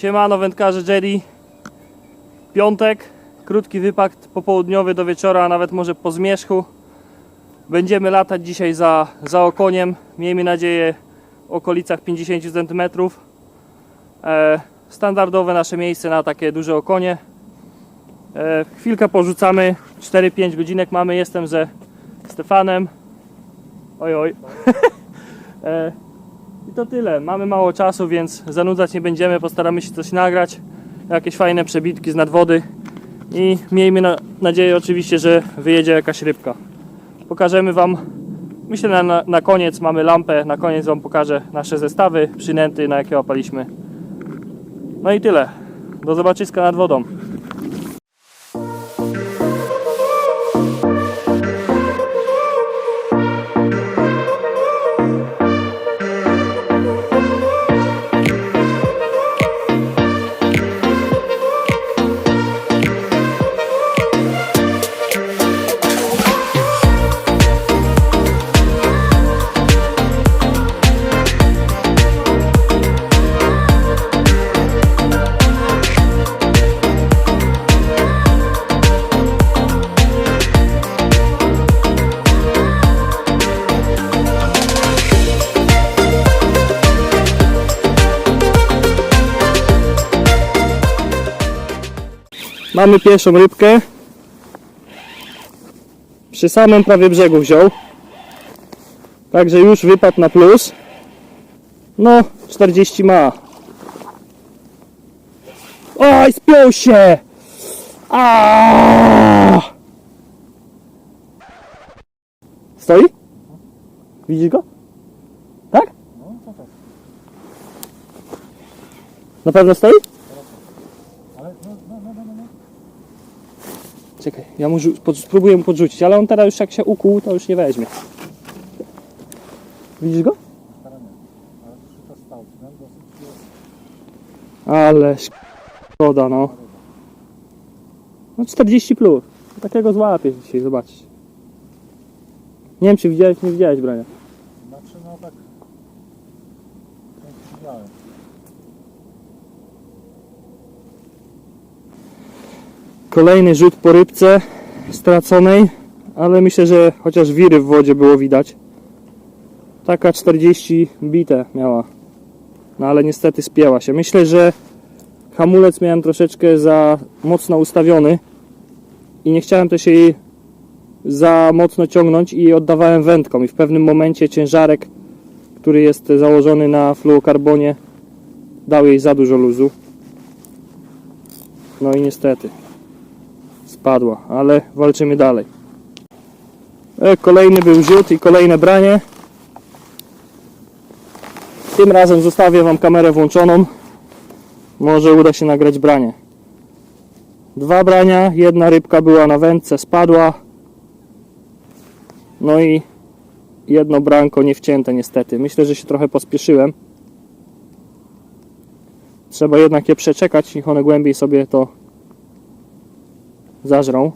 Siemano wędkarze Jerry. Piątek, krótki wypad popołudniowy do wieczora, a nawet może po zmierzchu. Będziemy latać dzisiaj za, za okoniem. Miejmy nadzieję w okolicach 50 cm. E, standardowe nasze miejsce na takie duże okonie. E, chwilkę porzucamy, 4-5 godzinek mamy. Jestem ze Stefanem. Oj, oj. e, I to tyle. Mamy mało czasu, więc zanudzać nie będziemy. Postaramy się coś nagrać. Jakieś fajne przebitki z nadwody. I miejmy na, nadzieję oczywiście, że wyjedzie jakaś rybka. Pokażemy Wam, myślę na, na, na koniec mamy lampę. Na koniec Wam pokażę nasze zestawy, przynęty, na jakie łapaliśmy. No i tyle. Do zobaczyska nad wodą. Mamy pierwszą rybkę. Przy samym prawie brzegu wziął. Także już wypadł na plus. No, 40 ma. Oj, spiął się! Aaaa! Stoi? Widzisz go? Tak? Na pewno stoi? Czekaj, ja mu pod, spróbuję mu podrzucić, ale on teraz już jak się ukuł, to już nie weźmie. Widzisz go? Ale szkoda, no. No 40 plus. Takiego złapię dzisiaj, zobaczcie. Nie wiem, czy widziałeś, nie widziałeś, Brania. Znaczy no tak... Nie widziałem. Kolejny rzut po rybce straconej, ale myślę, że chociaż wiry w wodzie było widać. Taka 40 bite miała. No ale niestety spięła się. Myślę, że hamulec miałem troszeczkę za mocno ustawiony i nie chciałem też jej za mocno ciągnąć i oddawałem wędką i w pewnym momencie ciężarek, który jest założony na fluokarbonie dał jej za dużo luzu. No i niestety spadła, ale walczymy dalej. E, Kolejny był rzut i kolejne branie. Tym razem zostawię Wam kamerę włączoną. Może uda się nagrać branie. Dwa brania, jedna rybka była na wędce, spadła. No i jedno branko nie wcięte niestety. Myślę, że się trochę pospieszyłem. Trzeba jednak je przeczekać, niech one głębiej sobie to zażrą.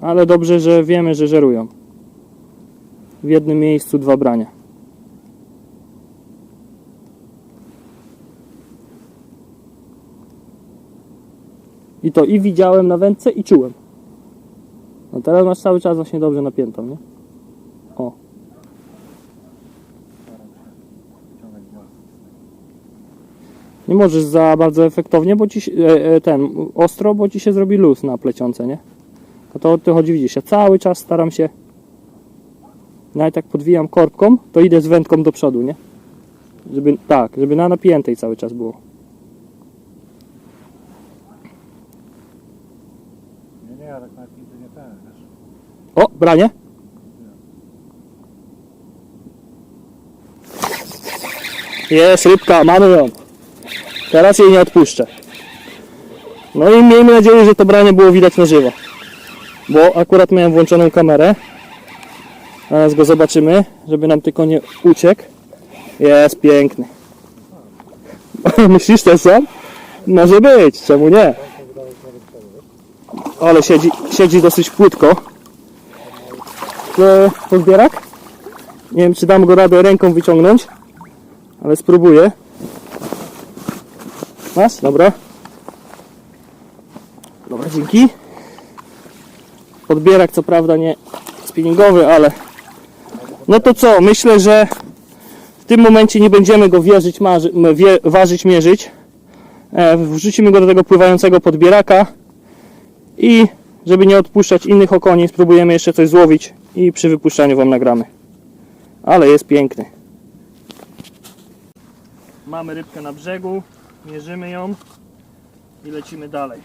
Ale dobrze, że wiemy, że żerują. W jednym miejscu dwa brania. I to i widziałem na wędce i czułem. No teraz masz cały czas właśnie dobrze napiętą, nie? O. Ciągać dwa. Nie możesz za bardzo efektownie, bo ci się- e, e, ten ostro, bo ci się zrobi luz na plecionce, nie? No to o to chodzi, widzisz, ja cały czas staram się nawet jak podwijam korbką, to idę z wędką do przodu, nie? Żeby, tak, żeby na napiętej cały czas było. Nie, nie, ja tak nie ten, wiesz. O, branie. Jest rybka, mamy ją. Teraz jej nie odpuszczę. No i miejmy nadzieję, że to branie było widać na żywo. Bo akurat miałem włączoną kamerę. Teraz go zobaczymy, żeby nam tylko nie uciekł. Jest piękny. Myślisz też sam? Może być, czemu nie? Ale siedzi, siedzi dosyć płytko. E, Pozbierak? Nie wiem, czy dam go radę ręką wyciągnąć, ale spróbuję. Dobra. Dobra, dzięki. Podbierak co prawda nie spinningowy, ale no to co, myślę, że w tym momencie nie będziemy go wierzyć, marzy, wie, ważyć, mierzyć. E, wrzucimy go do tego pływającego podbieraka i żeby nie odpuszczać innych okoni, spróbujemy jeszcze coś złowić i przy wypuszczaniu Wam nagramy. Ale jest piękny. Mamy rybkę na brzegu, mierzymy ją i lecimy dalej.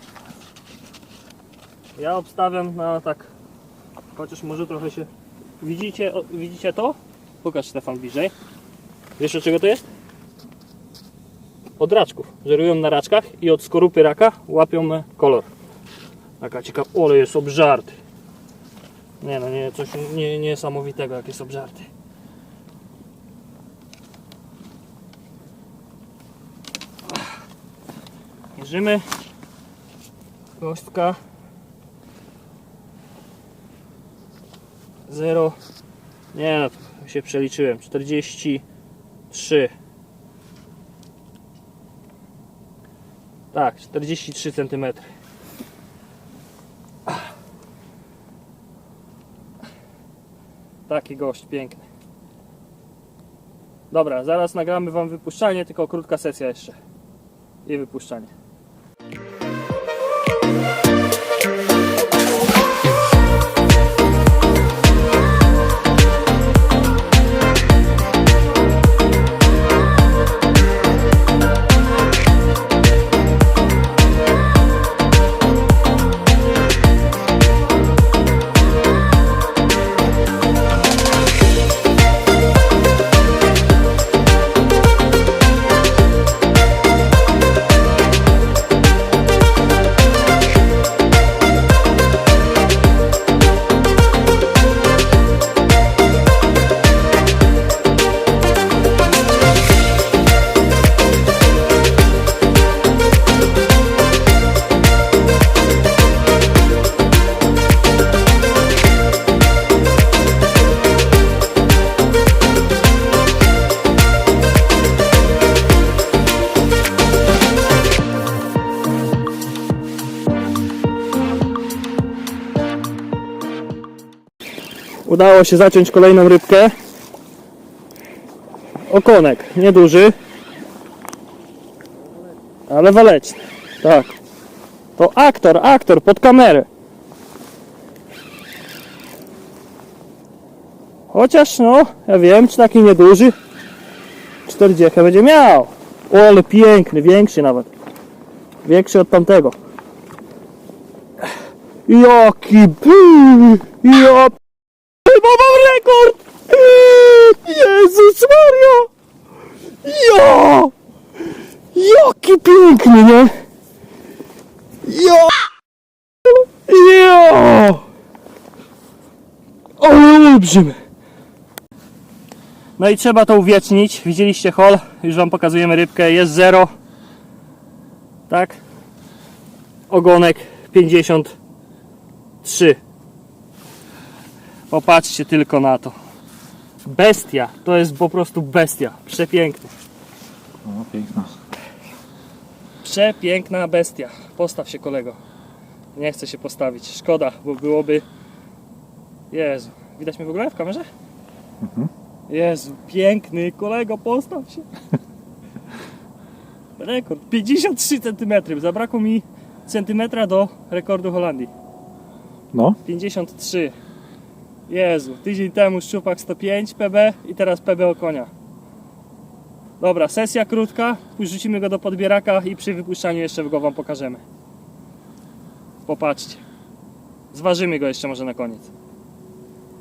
Ja obstawiam na tak, chociaż może trochę się... Widzicie, o, widzicie to? Pokaż Stefan bliżej. Wiesz od czego to jest? Od raczków. Żerują na raczkach i od skorupy raka łapią kolor. Taka ciekawa, ole jest obżarty. Nie no, nie, coś nie, niesamowitego jak jest obżarty. Mierzymy. Kostka. Zero. Nie no, to się przeliczyłem. 43. Tak, 43 cm. Taki gość piękny. Dobra, zaraz nagramy Wam wypuszczanie, tylko krótka sesja jeszcze. I wypuszczanie. Udało się zaciąć kolejną rybkę. Okonek, nieduży. Ale waleczny. Tak. To aktor, aktor, pod kamerę. Chociaż no, ja wiem, czy taki nieduży. 40 będzie miał. O, ale piękny, większy nawet. Większy od tamtego. Jaki mam rekord! Jezus Maria! Ja! Jaki piękny, nie? Ja! Ja! Ale olbrzym! No i trzeba to uwiecznić. Widzieliście hol, już wam pokazujemy rybkę, jest zero. Tak? Ogonek 53. Popatrzcie tylko na to. Bestia. To jest po prostu bestia. Przepiękny. No, piękna. Przepiękna bestia. Postaw się kolego. Nie chcę się postawić. Szkoda, bo byłoby... Jezu. Widać mnie w ogóle w kamerze? Jezu, piękny kolego, postaw się. Rekord. 53 cm. Zabrakło mi centymetra do rekordu Holandii. No, 53. Jezu, tydzień temu szczupak 105 PB i teraz PB o konia. Dobra, sesja krótka, rzucimy go do podbieraka i przy wypuszczaniu jeszcze go Wam pokażemy. Popatrzcie. Zważymy go jeszcze może na koniec.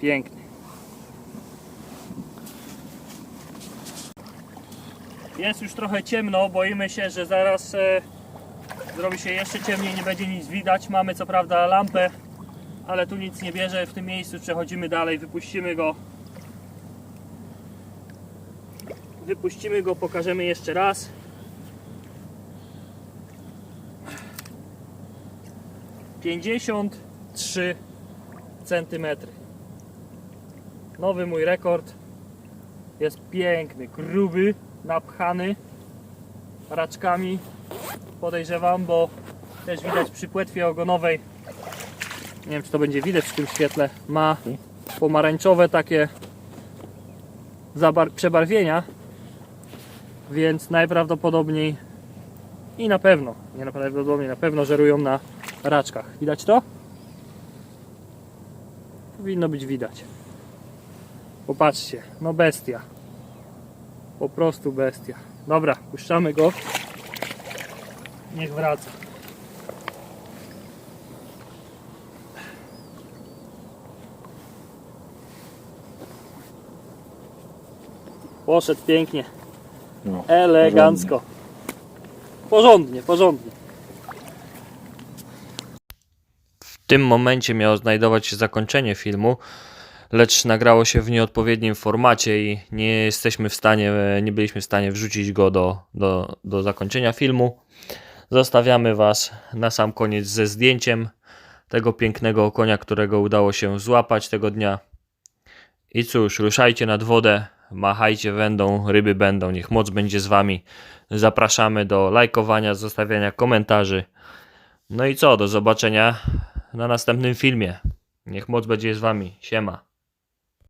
Piękny. Jest już trochę ciemno, boimy się, że zaraz e, zrobi się jeszcze ciemniej, nie będzie nic widać. Mamy co prawda lampę, ale tu nic nie bierze. W tym miejscu przechodzimy dalej, wypuścimy go. Wypuścimy go, pokażemy jeszcze raz. Pięćdziesiąt trzy centymetry. Nowy mój rekord. Jest piękny, gruby, napchany raczkami. Podejrzewam, bo też widać przy płetwie ogonowej. Nie wiem, czy to będzie widać w tym świetle. Ma pomarańczowe takie przebarwienia, więc najprawdopodobniej i na pewno, nie najprawdopodobniej, na pewno żerują na raczkach. Widać to? Powinno być widać. Popatrzcie, no bestia. Po prostu bestia. Dobra, puszczamy go. Niech wraca. Poszedł pięknie, No. elegancko. Porządnie, porządnie. W tym momencie miało znajdować się zakończenie filmu, lecz nagrało się w nieodpowiednim formacie i nie jesteśmy w stanie, nie byliśmy w stanie wrzucić go do, do, do zakończenia filmu. Zostawiamy Was na sam koniec ze zdjęciem tego pięknego konia, którego udało się złapać tego dnia. I cóż, ruszajcie nad wodę, machajcie wędą, ryby będą, niech moc będzie z Wami. Zapraszamy do lajkowania, zostawiania komentarzy. No i co, do zobaczenia na następnym filmie. Niech moc będzie z Wami. Siema.